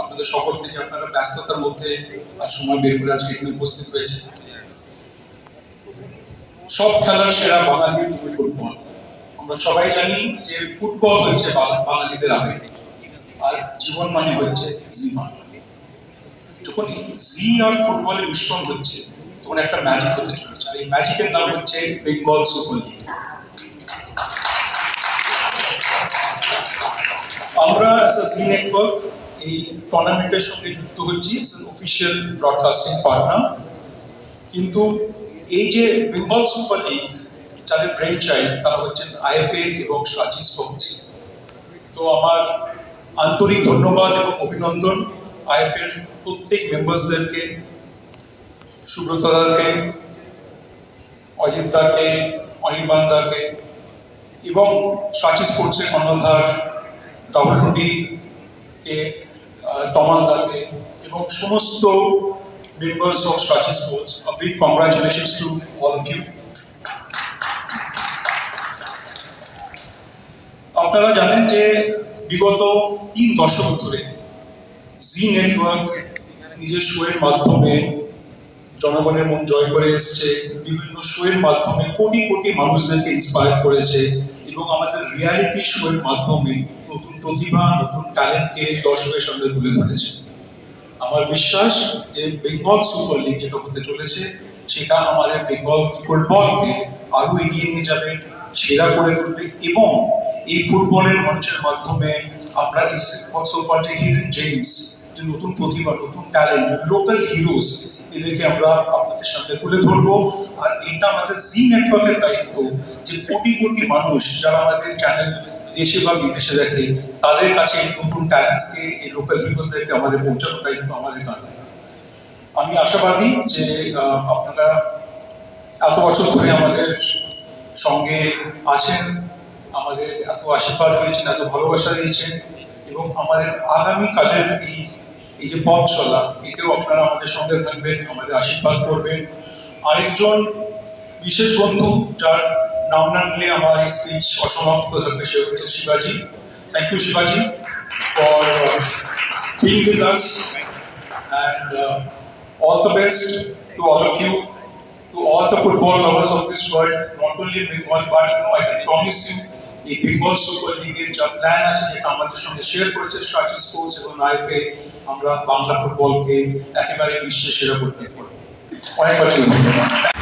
আপনাদের সকল থেকে আপনারা ব্যস্ততার মধ্যে আর সময় বের করে আজকে এখানে উপস্থিত হয়েছে সব খেলার সেরা বাঙালির তুমি ফুটবল। আমরা সবাই জানি যে ফুটবল হচ্ছে বাঙালিদের আবেগ। আর জীবন মানে হচ্ছে যখন জি আর ফুটবলের মিশ্রণ হচ্ছে, তখন একটা ম্যাজিক হতে চলেছে। আর এই ম্যাজিকের নাম হচ্ছে বেঙ্গল সুপার লিগ আমরা জি নেটওয়ার্ক এই টুর্নামেন্টের সঙ্গে যুক্ত হচ্ছি অফিসিয়াল ব্রডকাস্টিং পার্টনার কিন্তু এই যে বেঙ্গল সুপার লিগ যাদের ব্রেন চাইল্ড তারা হচ্ছেন আইএফএ এবং স্পোর্টস তো আমার আন্তরিক ধন্যবাদ এবং অভিনন্দন আইএফএর প্রত্যেক মেম্বার্সদেরকে সুব্রত দাকে অজিত দাকে অনির্বাণ দাকে এবং সাচি স্পোর্টসের কর্ণধার রাহুল টুডিকে তমাল দাকে এবং সমস্ত members of Sachi Sports, a big congratulations to all of. আপনারা জানেন যে বিগত তিন দশক ধরে জি নেটওয়ার্ক নিজের শোয়ের মাধ্যমে জনগণের মন জয় করে এসছে, বিভিন্ন শোয়ের মাধ্যমে কোটি কোটি মানুষদেরকে ইন্সপায়ার করেছে এবং আমাদের রিয়ালিটি শোয়ের মাধ্যমে নতুন প্রতিভা, নতুন ট্যালেন্টকে দর্শকের সামনে তুলে ধরেছে। আমার বিশ্বাস যে বেঙ্গল সুপার লিগ যেটা হতে চলেছে, সেটা আমাদের বেঙ্গল ফুটবলকে আরও এগিয়ে নিয়ে যাবে, সেরা করে তুলবে এবং এই ফুটবলের মঞ্চের মাধ্যমে আমরা যে হিডেন জেমস যে নতুন প্রতিভা, নতুন ট্যালেন্ট লোকাল হিরোজ এদেরকে আমরা আপনাদের সামনে তুলে ধরবো। আর এটা আমাদের জি নেটওয়ার্কের দায়িত্ব, যে কোটি কোটি মানুষ যারা আমাদের চ্যানেল দেশে বা বিদেশে দেখে, তাদের কাছে এই নতুন ট্যালেন্টসকে এই লোকাল হিরোজদেরকে আমাদের পৌঁছানোর দায়িত্ব আমাদের কাঁধে আমি আশাবাদী যে আপনারা এত বছর ধরে আমাদের সঙ্গে আছেন। আমাদের এত আশীর্বাদ দিয়েছেন এত ভালোবাসা দিয়েছেন এবং আমাদের আগামীকালের এই এই যে পথ চলা এতেও আপনারা আমাদের সঙ্গে থাকবেন আমাদের আশীর্বাদ করবেন। আরেকজন বিশেষ বন্ধু যার নাম না নিলে আমার এই স্পিচ অসমাপ্ত থাকবে সে হচ্ছে শিবাজি। থ্যাংক ইউ শিবাজি for being with us uh, all the best to all of you, to all the football lovers of this world, not only in Bengal, এই বেঙ্গল লিগের যা প্ল্যান আছে যেটা আমাদের সঙ্গে শেয়ার করেছে সাচি স্পোর্টস এবং আমরা বাংলা ফুটবলকে একেবারে বিশ্বের সেরা করতে পারি অনেক অনেক ধন্যবাদ।